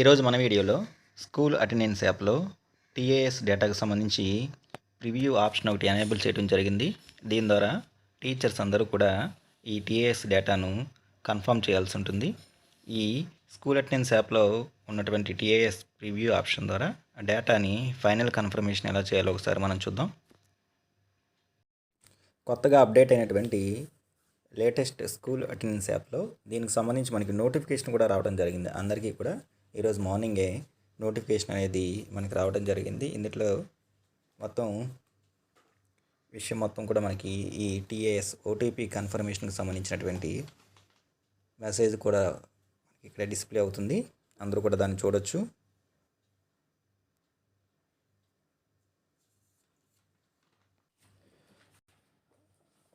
ఈరోజు మన వీడియోలో స్కూల్ అటెండెన్స్ యాప్లో టీఏఎస్ డేటాకు సంబంధించి ప్రివ్యూ ఆప్షన్ ఒకటి ఎనేబుల్ చేయడం జరిగింది. దీని ద్వారా టీచర్స్ అందరూ కూడా ఈ టీఏఎస్ డేటాను కన్ఫర్మ్ చేయాల్సి ఉంటుంది. ఈ స్కూల్ అటెండెన్స్ యాప్లో ఉన్నటువంటి టీఏఎస్ ప్రివ్యూ ఆప్షన్ ద్వారా డేటాని ఫైనల్ కన్ఫర్మేషన్ ఎలా చేయాలో ఒకసారి మనం చూద్దాం. కొత్తగా అప్డేట్ అయినటువంటి లేటెస్ట్ స్కూల్ అటెండెన్స్ యాప్లో దీనికి సంబంధించి మనకి నోటిఫికేషన్ కూడా రావడం జరిగింది. అందరికీ కూడా ఈరోజు మార్నింగే నోటిఫికేషన్ అనేది మనకి రావడం జరిగింది. ఇందులో మొత్తం విషయం మొత్తం కూడా మనకి ఈ టీఏఎస్ ఓటీపీ కన్ఫర్మేషన్కి సంబంధించినటువంటి మెసేజ్ కూడా ఇక్కడ డిస్ప్లే అవుతుంది. అందరూ కూడా దాన్ని చూడొచ్చు.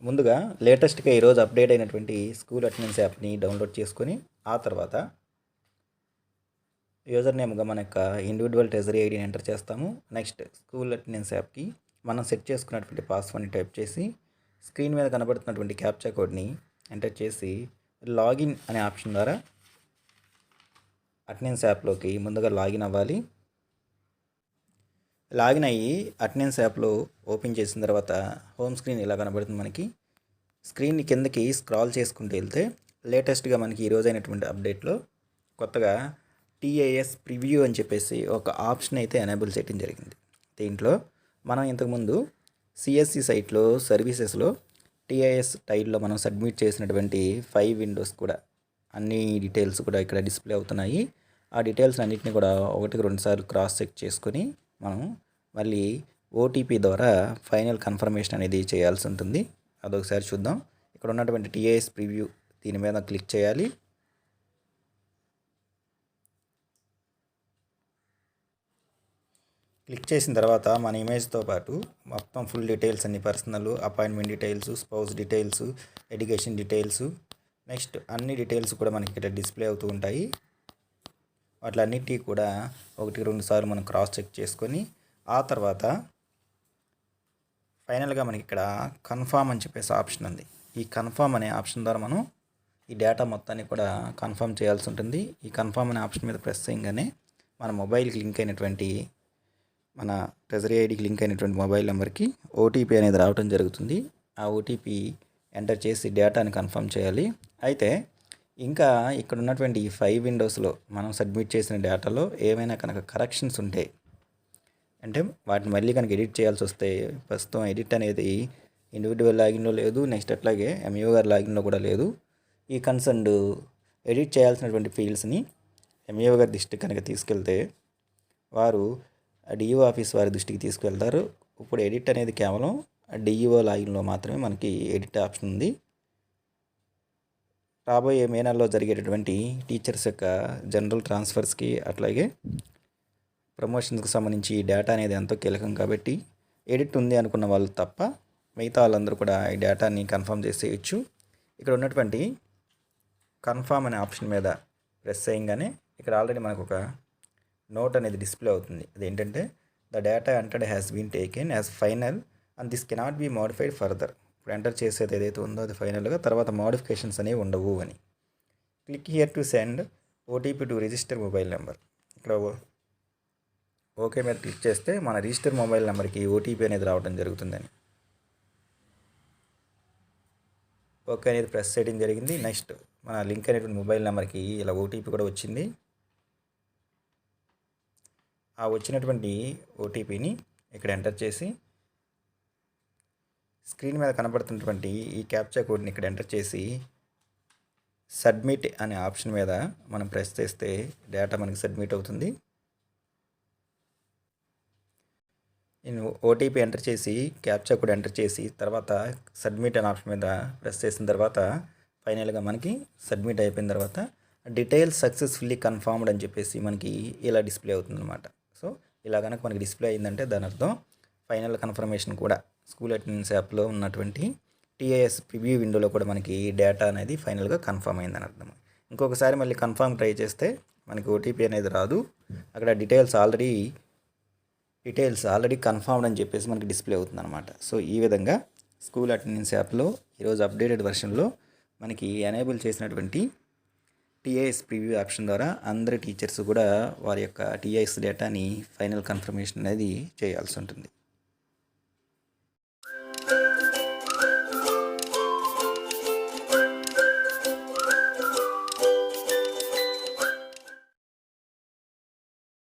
ముందుగా లేటెస్ట్గా ఈరోజు అప్డేట్ అయినటువంటి స్కూల్ అటెండెన్స్ యాప్ని డౌన్లోడ్ చేసుకొని ఆ తర్వాత యూజర్ నేమ్గా మన యొక్క ఇండివిజువల్ ట్రెజరీ ఐడిని ఎంటర్ చేస్తాము. నెక్స్ట్ స్కూల్ అటెండెన్స్ యాప్కి మనం సెట్ చేసుకున్నటువంటి పాస్వర్డ్ని టైప్ చేసి స్క్రీన్ మీద కనబడుతున్నటువంటి క్యాప్చా కోడ్ని ఎంటర్ చేసి లాగిన్ అనే ఆప్షన్ ద్వారా అటెండెన్స్ యాప్లోకి ముందుగా లాగిన్ అవ్వాలి. లాగిన్ అయ్యి అటెండెన్స్ యాప్లో ఓపెన్ చేసిన తర్వాత హోమ్ స్క్రీన్ ఇలా కనబడుతుంది మనకి. స్క్రీన్ కిందకి స్క్రాల్ చేసుకుంటూ వెళ్తే లేటెస్ట్గా మనకి ఈరోజు అయినటువంటి అప్డేట్లో కొత్తగా టీఏఎస్ ప్రివ్యూ అని చెప్పేసి ఒక ఆప్షన్ అయితే ఎనేబుల్ చేయడం జరిగింది. దీంట్లో మనం ఇంతకుముందు సిఎస్సి సైట్లో సర్వీసెస్లో టీఐఎస్ టైల్లో మనం సబ్మిట్ చేసినటువంటి ఫైవ్ విండోస్ కూడా అన్ని డీటెయిల్స్ కూడా ఇక్కడ డిస్ప్లే అవుతున్నాయి. ఆ డీటెయిల్స్ అన్నింటినీ కూడా ఒకటికి రెండుసార్లు క్రాస్ చెక్ చేసుకొని మనం మళ్ళీ ఓటీపీ ద్వారా ఫైనల్ కన్ఫర్మేషన్ అనేది చేయాల్సి ఉంటుంది. అదొకసారి చూద్దాం. ఇక్కడ ఉన్నటువంటి టీఐఎస్ ప్రివ్యూ దీని మీద క్లిక్ చేయాలి. క్లిక్ చేసిన తర్వాత మన ఇమేజ్తో పాటు మొత్తం ఫుల్ డీటెయిల్స్ అన్ని personal appointment details spouse details education details next అన్ని డీటెయిల్స్ కూడా మనకి ఇక్కడ డిస్ప్లే అవుతూ ఉంటాయి. వాటిలన్నిటి కూడా ఒకటి రెండు సార్లు మనం క్రాస్ చెక్ చేసుకొని ఆ తర్వాత ఫైనల్గా మనకి ఇక్కడ కన్ఫామ్ అని చెప్పేసి ఆప్షన్ ఉంది. ఈ కన్ఫామ్ అనే ఆప్షన్ ద్వారా మనం ఈ డేటా మొత్తాన్ని కూడా కన్ఫర్మ్ చేయాల్సి ఉంటుంది. ఈ కన్ఫామ్ అనే ఆప్షన్ మీద ప్రెస్ చేయగానే మన మొబైల్కి లింక్ అయినటువంటి మన ట్రెజరీ ఐడికి లింక్ అయినటువంటి మొబైల్ నెంబర్కి ఓటీపీ అనేది రావడం జరుగుతుంది. ఆ ఓటీపీ ఎంటర్ చేసి డేటాని కన్ఫర్మ్ చేయాలి. అయితే ఇంకా ఇక్కడ ఉన్నటువంటి ఈ ఫైవ్ విండోస్లో మనం సబ్మిట్ చేసిన డేటాలో ఏమైనా కనుక కరెక్షన్స్ ఉంటే అంటే వాటిని మళ్ళీ కనుక ఎడిట్ చేయాల్సి వస్తే ప్రస్తుతం ఎడిట్ అనేది ఇండివిజువల్ లాగిన్లో లేదు నెక్స్ట్ అట్లాగే ఎంఈఓ గారి లాగిన్లో కూడా లేదు. ఈ కన్సర్న్ ఎడిట్ చేయాల్సినటువంటి ఫీల్డ్స్ని ఎంఈఓ గారి దృష్టికి కనుక తీసుకెళ్తే వారు డిఈఓ ఆఫీస్ వారి దృష్టికి తీసుకువెళ్తారు ఇప్పుడు ఎడిట్ అనేది కేవలం డిఈఓ లాగిన్లో మాత్రమే మనకి ఎడిట్ ఆప్షన్ ఉంది. రాబోయే మే నెలలో జరిగేటటువంటి టీచర్స్ యొక్క జనరల్ ట్రాన్స్ఫర్స్కి అట్లాగే ప్రమోషన్స్కి సంబంధించి ఈ డేటా అనేది ఎంతో కీలకం కాబట్టి ఎడిట్ ఉంది అనుకున్న వాళ్ళు తప్ప మిగతా వాళ్ళందరూ కూడా ఈ డేటాని కన్ఫర్మ్ చేసేయచ్చు. ఇక్కడ ఉన్నటువంటి కన్ఫర్మ్ అనే ఆప్షన్ మీద ప్రెస్ చేయగానే ఇక్కడ ఆల్రెడీ మనకు ఒక నోట్ అనేది డిస్ప్లే అవుతుంది. అదేంటంటే the data entered has been taken as final and this cannot be modified further. ఇప్పుడు ఎంటర్ చేసేది ఏదైతే ఉందో అది ఫైనల్గా తర్వాత మోడిఫికేషన్స్ అనేవి ఉండవు అని. Click here to send OTP to register mobile number. ఇక్కడ ఓకే మీద క్లిక్ చేస్తే మన రిజిస్టర్ మొబైల్ నెంబర్కి ఓటీపీ అనేది రావడం జరుగుతుందని ఓకే అనేది ప్రెస్ చేయడం జరిగింది. నెక్స్ట్ మన లింక్ అనేటువంటి మొబైల్ నెంబర్కి ఇలా ఓటీపీ కూడా వచ్చింది. ఆ వచ్చినటువంటి ఓటీపీని ఇక్కడ ఎంటర్ చేసి స్క్రీన్ మీద కనబడుతున్నటువంటి ఈ క్యాప్చా కోడ్ని ఇక్కడ ఎంటర్ చేసి సబ్మిట్ అనే ఆప్షన్ మీద మనం ప్రెస్ చేస్తే డేటా మనకి సబ్మిట్ అవుతుంది. నేను ఓటీపీ ఎంటర్ చేసి క్యాప్చా కోడ్ ఎంటర్ చేసి తర్వాత సబ్మిట్ అనే ఆప్షన్ మీద ప్రెస్ చేసిన తర్వాత ఫైనల్గా మనకి సబ్మిట్ అయిపోయిన తర్వాత డీటెయిల్స్ సక్సెస్ఫుల్లీ కన్ఫర్మ్డ్ అని చెప్పేసి మనకి ఇలా డిస్ప్లే అవుతుందన్నమాట. సో ఇలా కనుక మనకి డిస్ప్లే అయిందంటే దాని అర్థం ఫైనల్ కన్ఫర్మేషన్ కూడా స్కూల్ అటెండెన్స్ యాప్లో ఉన్నటువంటి టీఏఎస్ ప్రివ్యూ విండోలో కూడా మనకి డేటా అనేది ఫైనల్గా కన్ఫర్మ్ అయిందని అర్థం. ఇంకొకసారి మళ్ళీ కన్ఫర్మ్ ట్రై చేస్తే మనకి ఓటీపీ అనేది రాదు. అక్కడ details already details already confirmed అని చెప్పేసి మనకి డిస్ప్లే అవుతుంది అనమాట సో ఈ విధంగా స్కూల్ అటెండెన్స్ యాప్లో ఈరోజు అప్డేటెడ్ వెర్షన్లో మనకి ఎనేబుల్ చేసినటువంటి టీఐఎస్ ప్రివ్యూ ఆప్షన్ ద్వారా అందరి టీచర్స్ కూడా వారి యొక్క టీఐఎస్ డేటాని ఫైనల్ కన్ఫర్మేషన్ అనేది చేయాల్సి ఉంటుంది.